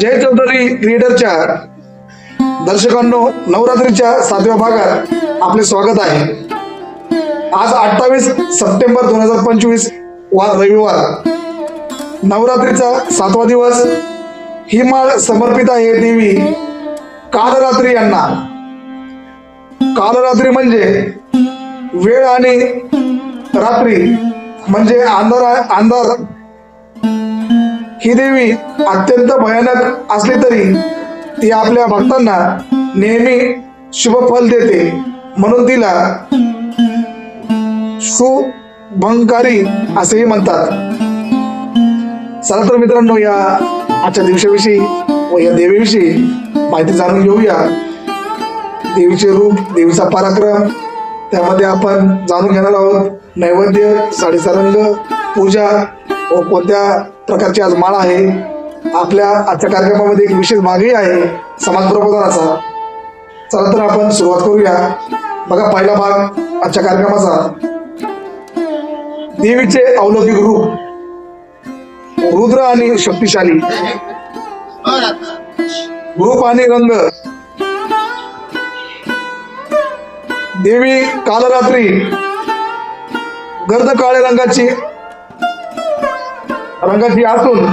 जय चौधरी क्रिएटरच्या दर्शकांनो नवरात्रीच्या सातव्या भागात आपले स्वागत आहे. आज अठ्ठावीस सप्टेंबर दोन हजार पंचवीस वा रविवार. नवरात्रीचा सातवा दिवस. ही माळ समर्पित आहे देवी कालरात्री यांना. कालरात्री म्हणजे वेळ आणि रात्री. म्हणजे अंधार अंधार ही देवी अत्यंत भयानक असली तरी ती आपल्या भक्तांना नेहमी शुभ फल देते. म्हणून तिला शुभंकारी असेही म्हणतात. चला तर मित्रांनो या आजच्या दिवसाविषयी व या देवीविषयी माहिती जाणून घेऊया. देवीचे रूप देवीचा पराक्रम त्यामध्ये आपण जाणून घेणार आहोत नैवेद्य साडीचा रंग पूजा व कोणत्या प्रकारची आज माळ आहे? आपल्या आजच्या कार्यक्रमामध्ये एक विशेष भागही आहे समाज प्रबोधनाचा. चला तर आपण सुरुवात करूया. बघा पहिला भाग आजच्या कार्यक्रमाचा. देवीचे अलौकिक रूप. रुद्र आणि शक्तिशाली. रूप आणि रंग. देवी कालरात्री गर्द काळ्या रंगाची रंगाची असून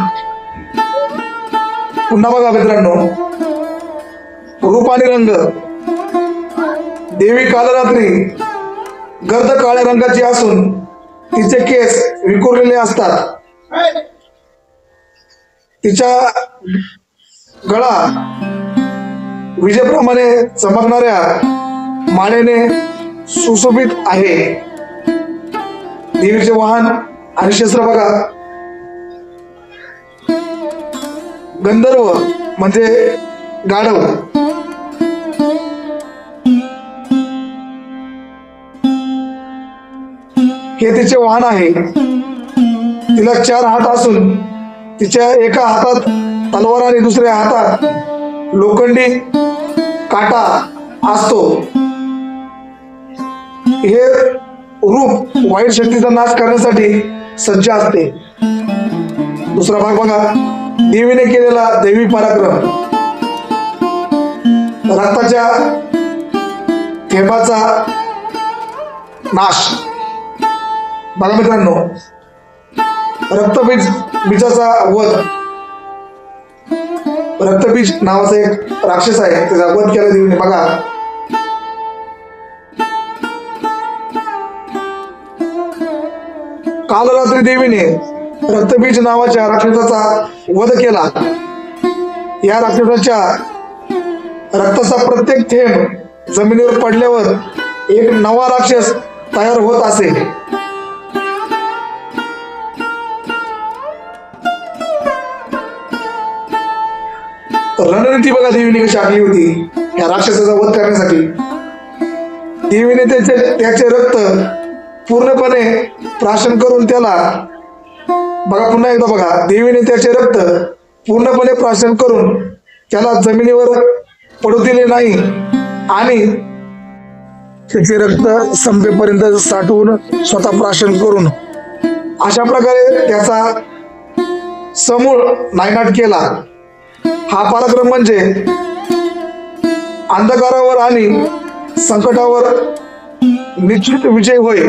पुन्हा बघा मित्रांनो. रूप आणि रंग. देवी कालरात्री गर्द काळ्या रंगाची असून तिचे केस विखुरलेले असतात. तिच्या गळा विजेप्रमाणे चमकणाऱ्या माळेने सुशोभित आहे. देवीचे वाहन आणि शस्त्र बघा. गंधर्व म्हणजे गाढव. हे तिचे वाहन आहे. तिला चार हात असून तिच्या एका हातात तलवार आणि दुसऱ्या हातात लोखंडी काटा असतो. हे रूप वाईट शक्तीचा नाश करण्यासाठी सज्ज असते. दुसरा भाग बघा. देवीने केलेला दैवी पराक्रम. रक्ताच्या थेंबाचा नाश. बघा मित्रांनो रक्तबीज बीजाचा वध. रक्तबीज नावाचा एक राक्षस आहे त्याचा वध केला देवीने. बघा. काल रात्री देवीने रक्तबीज नावाच्या राक्षसाचा वध केला. या राक्षसाच्या रक्ताचा प्रत्येक थेंब जमिनीवर पडल्यावर एक नवा राक्षस तयार होत असे. रणनीती बघा देवीने कशी आखली होती या राक्षसाचा वध करण्यासाठी. देवीने त्याचे त्याचे रक्त पूर्णपणे प्राशन करून त्याला बघा पुन्हा एकदा बघा. देवीने त्याचे रक्त पूर्णपणे प्राशन करून त्याला जमिनीवर पडू दिले नाही आणि त्याचे रक्त संपेपर्यंत साठवून स्वतः प्राशन करून अशा प्रकारे त्याचा समूळ नायनाट केला. हा पराक्रम म्हणजे अंधकारावर आणि संकटावर निश्चित विजय होय.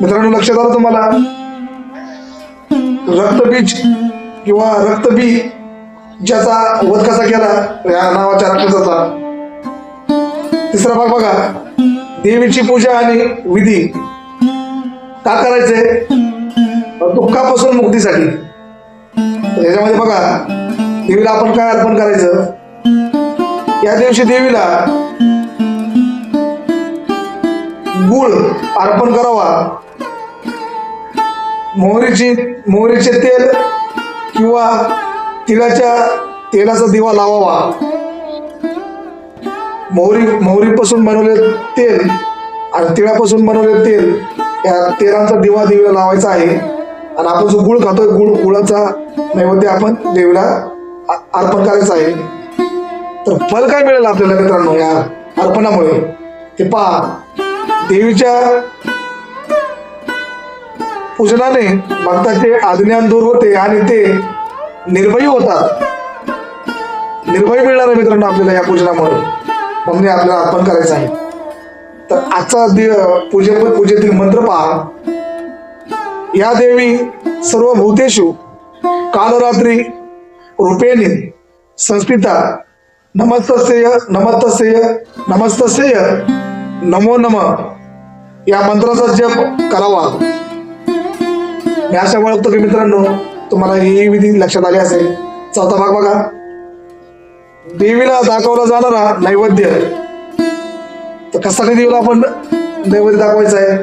मित्रांनो लक्षात आलं तुम्हाला? रक्तबीज किंवा रक्तबी ज्याचा वध कसा केला या नावाच्या राक्षसाचा. तिसरा भाग बघा. देवीची पूजा आणि विधी. का करायचे? दुःखापासून मुक्तीसाठी. याच्यामध्ये बघा देवीला आपण काय अर्पण करायचं? या दिवशी देवीला गुळ अर्पण करावा. मोहरीची मोहरीचे तेल किंवा तिळाच्या तेलाचा दिवा लावावा. मोहरी मोहरीपासून बनवले तेल आणि तिळापासून बनवलेलं तेल या तेलांचा दिवा देवीला लावायचा आहे. आणि आपण जो गुळ खातोय गुळ गुळाचा नैवेद्य आपण देवीला अर्पण करायचं आहे. तर फल काय मिळेल आपल्याला मित्रांनो या अर्पणामुळे? ते पहा देवीच्या पूजनाने भक्ताचे अज्ञान दूर होते आणि ते निर्भयी होतात. निर्भय मिळणार आहे मित्रांनो आपल्याला या पूजनामुळे. म्हणून आपल्याला अर्पण करायचं आहे. तर आजचा दे पूजे पूजेतील मंत्र पहा. या देवी सर्व भूतेषु कालरात्री रूपेणी संस्कृता नमस्तस्यय नमस्तस्यय नमस्तस्यय नमो नम. या मंत्राचा जप करावा. मी अशा ओळखतो की मित्रांनो तुम्हाला ही विधी लक्षात आली असेल. चौथा भाग बघा. देवीला दाखवला जाणारा नैवेद्य. तर कसा काही देवीला आपण नैवेद्य दाखवायचा आहे?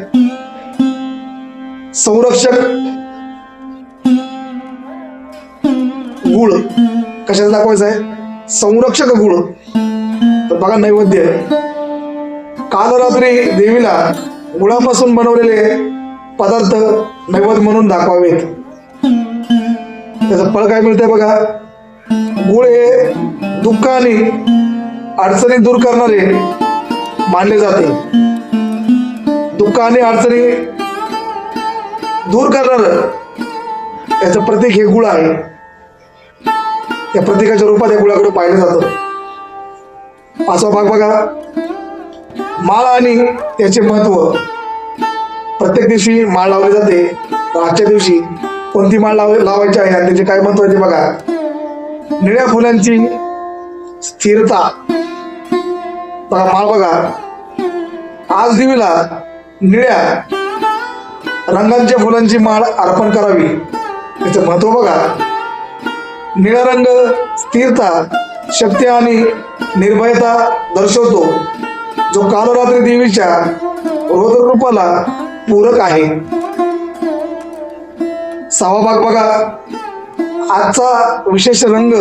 संरक्षक गुळ. कशाचं दाखवायचं आहे? संरक्षक गुळ. तर बघा नैवेद्य. काल रात्री देवीला गुळापासून बनवलेले पदार्थ नैवेद्य म्हणून दाखवावेत. त्याचं फळ काय मिळतंय बघा? गुळ हे दुःख आणि अडचणी दूर करणारे मानले जाते. दुःख आणि अडचणी दूर करणार याचं प्रतीक हे गुळ आहे. या प्रतीकाच्या रूपात या गुळाकडे पाहिलं जातं. पाचवा भाग बघा. माळ आणि त्याचे महत्त्व. प्रत्येक दिवशी माळ लावली जाते. आजच्या दिवशी कोणती माळ लाव लावायची आहे आणि त्याचे काय महत्त्व आहे ते बघा. निळ्या फुलांची स्थिरता. बघा माळ बघा. आज देवीला निळ्या रंगांच्या फुलांची माळ अर्पण करावी. त्याचं महत्त्व बघा. निळा रंग स्थिरता शक्ती आणि निर्भयता दर्शवतो. जो कालरात्री देवीच्या रोदरूपाला पूरक आहे. सहावा भाग बघा. आजचा विशेष रंग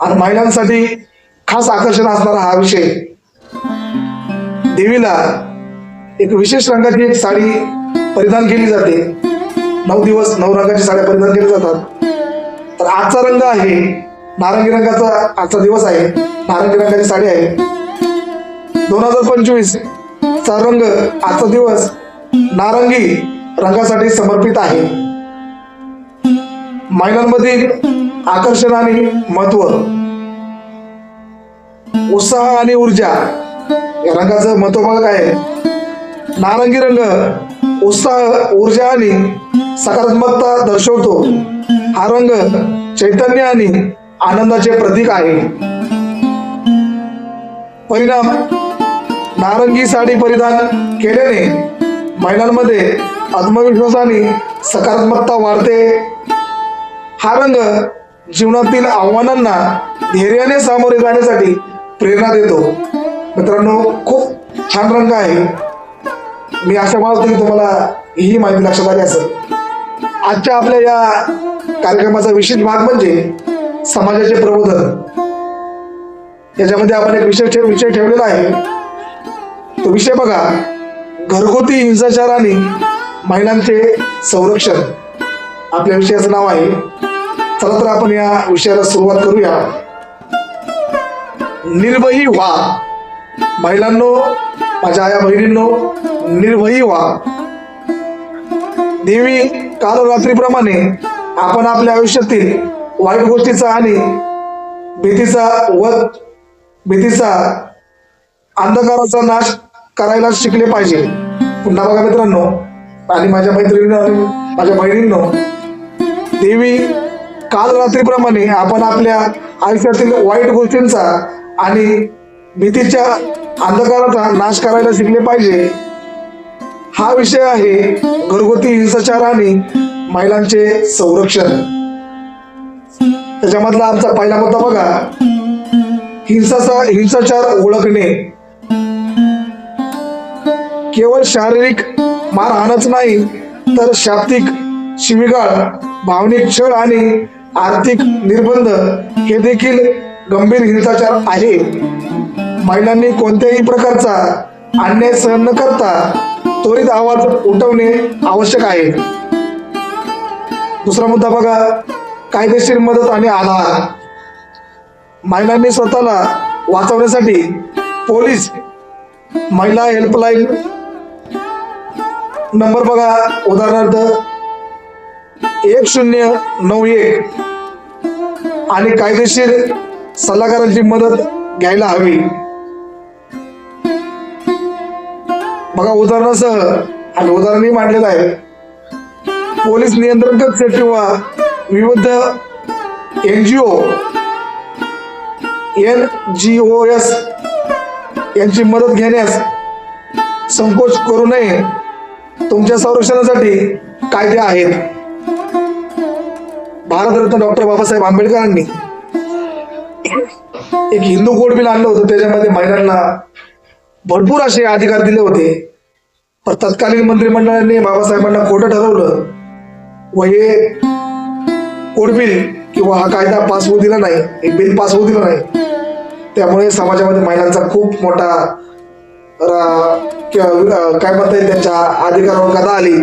आणि महिलांसाठी खास आकर्षण असणारा हा विषय. देवीला एक विशेष रंगाची एक साडी परिधान केली जाते. नऊ दिवस नऊ रंगाची साड्या परिधान केल्या जातात. तर आजचा रंग आहे नारंगी रंगाचा आजचा दिवस आहे. नारंगी रंगाची साडी आहे. दोन हजार पंचवीस चा रंग आजचा दिवस नारंगी रंगासाठी समर्पित आहे. महिलांमधील आकर्षण आणि महत्त्व उत्साह आणि ऊर्जा या रंगाचं महत्त्व बघा काय आहे? नारंगी रंग उत्साह ऊर्जा आणि सकारात्मकता दर्शवतो. हा रंग चैतन्य आणि आनंदाचे प्रतीक आहे. परिणाम नारंगी साडी परिधान केल्याने महिलांमध्ये आत्मविश्वास आणि सकारात्मकता वाढते. हा रंग जीवनातील आव्हानांना धैर्याने सामोरे जाण्यासाठी प्रेरणा देतो. मित्रांनो खूप छान रंग आहे. मी आशा मानतो की तुम्हाला ही माहिती लक्षात आली असेल. आजच्या आपल्या या कार्यक्रमाचा विशेष भाग म्हणजे समाजाचे प्रबोधन. याच्यामध्ये आपण एक विषय विषय ठेवलेला आहे. तो विषय बघा. घरगुती हिंसाचार आणि महिलांचे संरक्षण आपल्या विषयाचं नाव आहे. चला तर आपण या विषयाला सुरुवात करूया. निर्भयी व्हा. महिलांनो माझ्या आया बहिणींनो निर्भयी व्हा. देवी काल रात्रीप्रमाणे आपण आपल्या आयुष्यातील वाईट गोष्टीचा आणि भीतीचा व भीतीचा अंधकाराचा नाश करायला शिकले पाहिजे. पुन्हा बघा मित्रांनो आणि माझ्या मैत्रिणीनं माझ्या बहिणींनो देवी काल रात्रीप्रमाणे आपण आपल्या आयुष्यातील वाईट गोष्टींचा आणि भीतीच्या अंधकाराचा नाश करायला शिकले पाहिजे. हा विषय आहे घरगुती हिंसाचार आणि महिलांचे संरक्षण. त्याच्यामधला आमचा पहिला मुद्दा बघा. हिंसाचा हिंसाचार ओळखणे. केवळ शारीरिक मारहाणच नाही तर शाब्दिक शिविगाळ भावनिक छळ आणि आर्थिक निर्बंध हे देखील गंभीर हिंसाचार आहे. महिलांनी कोणत्याही प्रकारचा अन्याय सहन न करता त्वरित आवाज उठवणे आवश्यक आहे. दुसरा मुद्दा बघा कायदेशीर मदत आणि आधार. महिलांनी स्वतःला वाचवण्यासाठी पोलीस महिला हेल्पलाईन नंबर बघा उदाहरणार्थ एक शून्य नऊ एक. आणि कायदेशीर सल्लागारांची मदत घ्यायला हवी. बघा उदाहरणासह आणि उदाहरणही मांडलेलं आहे. पोलीस नियंत्रण कक्ष किंवा विविध N G O N G O S यांची मदत घेण्यास संकोच करू नये. तुमच्या संरक्षणासाठी कायदे आहेत. भारतरत्न डॉक्टर बाबासाहेब आंबेडकरांनी एक हिंदू कोड बिल आणलं होतं त्याच्यामध्ये महिलांना भरपूर असे अधिकार दिले होते. पण तत्कालीन मंत्रिमंडळाने बाबासाहेबांना खोटं ठरवलं व हे कोड बिल किंवा हा कायदा पास होऊ दिला नाही हे बिल पास होऊ दिलं नाही. त्यामुळे समाजामध्ये महिलांचा खूप मोठा रा- काय म्हणता येईल त्यांच्या अधिकारावर कदा आली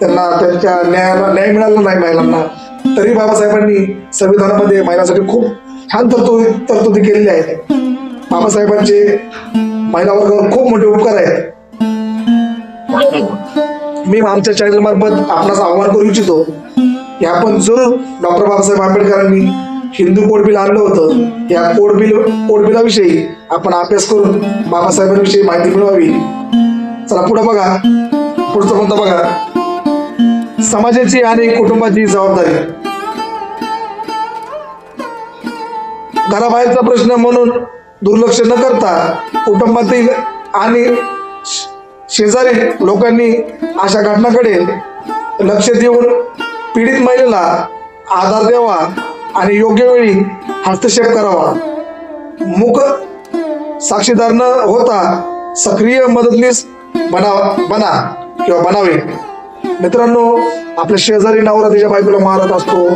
त्यांना त्यांच्या न्यायाला न्याय मिळाला नाही महिलांना. तरी बाबासाहेबांनी संविधानामध्ये महिलांसाठी खूप छान तरतुदी तरतुदी केलेल्या आहेत. बाबासाहेबांचे महिला वर्गावर खूप मोठे उपकार आहेत. मी आमच्या चॅनल मार्फत आपणास आव्हान करू इच्छितो. की आपण जरूर डॉक्टर बाबासाहेब आंबेडकरांनी हिंदू कोड बिल आणलं होतं. या कोड बिल कोड बिलाविषयी आपण अभ्यास करून बाबासाहेबांविषयी माहिती मिळवावी. चला पुढे बघा. पुढचं म्हणतं बघा? समाजाची आणि कुटुंबाची जबाबदारी. घराबाहेरचा प्रश्न म्हणून दुर्लक्ष न करता कुटुंबातील आणि शेजारी लोकांनी अशा घटनाकडे लक्ष देऊन पीडित महिलेला आधार द्यावा. आणि योग्य वेळी हस्तक्षेप करावा. मुख साक्षीदार न होता सक्रिय मदतनीस बना बना किंवा बनावे. मित्रांनो आपल्या शेजारी नवरा तिच्या बायकोला मारत असतो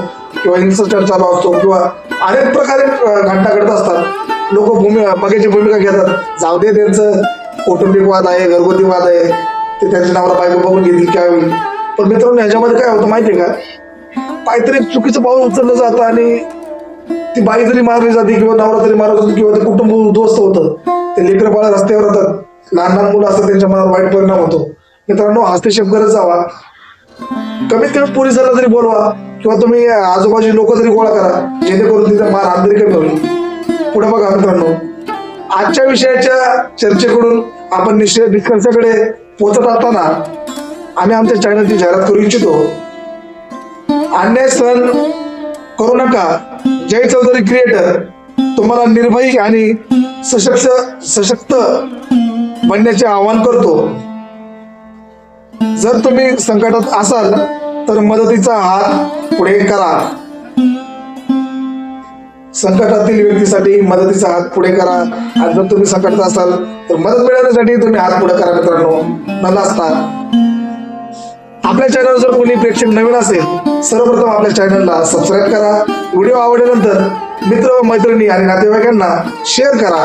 किंवा हिंसाचार चालू असतो किंवा अनेक प्रकारे घटना घडत असतात. लोक भूमी बघायची भूमिका घेतात. जाऊ दे त्यांचं. कौटुंबिक वाद आहे घरगुती वाद आहे. ते त्यांच्या नवरा बायको बघून घेतील काय होईल? पण मित्रांनो ह्याच्यामध्ये काय होतं माहितीये का? काहीतरी चुकीचं पाऊल उचललं जातं आणि ती बाई जरी मारली जाते किंवा नवरा तरी मारत होतो किंवा ते कुटुंब उद्ध्वस्त होतं ते लेकर बाळ रस्त्यावर राहतात लहान लहान मुलं असतात त्यांच्या मनावर वाईट परिणाम होतो. मित्रांनो हस्तक्षेप करत जावा. कमीत कमी पोलिसांना तरी बोलवा किंवा तुम्ही आजूबाजू लोक तरी गोळा करा जेणेकरून तिचा मार हात तरी कमी होईल. पुढे बघा मित्रांनो आजच्या विषयाच्या चर्चेकडून आपण निश्चय निष्कर्षाकडे पोचत असताना आम्ही आमच्या चॅनलची जाहिरात करू इच्छितो. अन्याय सहन करू नका. जय चौधरी क्रिएटर तुम्हाला निर्भयी आणि सशक्त सशक्त बनण्याचे आवाहन करतो. जर तुम्ही संकटात असाल तर मदतीचा हात पुढे करा. संकटातील व्यक्तीसाठी मदतीचा हात पुढे करा. आणि जर तुम्ही संकटात असाल तर मदत मिळवण्यासाठी तुम्ही हात पुढे करा मित्रांनो. न आपल्या चॅनल जर कोणी प्रेक्षक नवीन असेल सर्वप्रथम आपल्या चॅनलला सबस्क्राईब करा. व्हिडिओ आवडल्यानंतर मित्र व मैत्रिणी आणि नातेवाईकांना शेअर करा.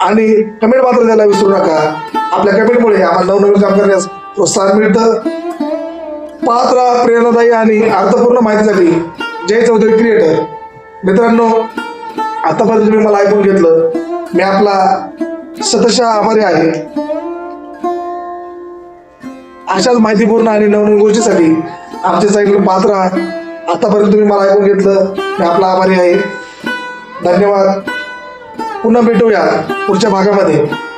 आणि कमेंट मात्र द्यायला विसरू नका. आपल्या कमेंटमुळे आम्हाला नवनवीन काम करण्यास प्रोत्साहन मिळतं. पात्र प्रेरणादायी आणि अर्थपूर्ण माहितीसाठी जय चौधरी क्रिएटर मित्रांनो आतापर्यंत तुम्ही मला ऐकून घेतलं. मी आपला सतशा आभारी आहे. अशाच माहितीपूर्ण आणि नवनवीन गोष्टीसाठी आमच्या चॅनल पाहत राहा. आतापर्यंत तुम्ही मला ऐकून घेतलं मी आपला आभारी आहे. धन्यवाद. पुन्हा भेटूया पुढच्या भागामध्ये.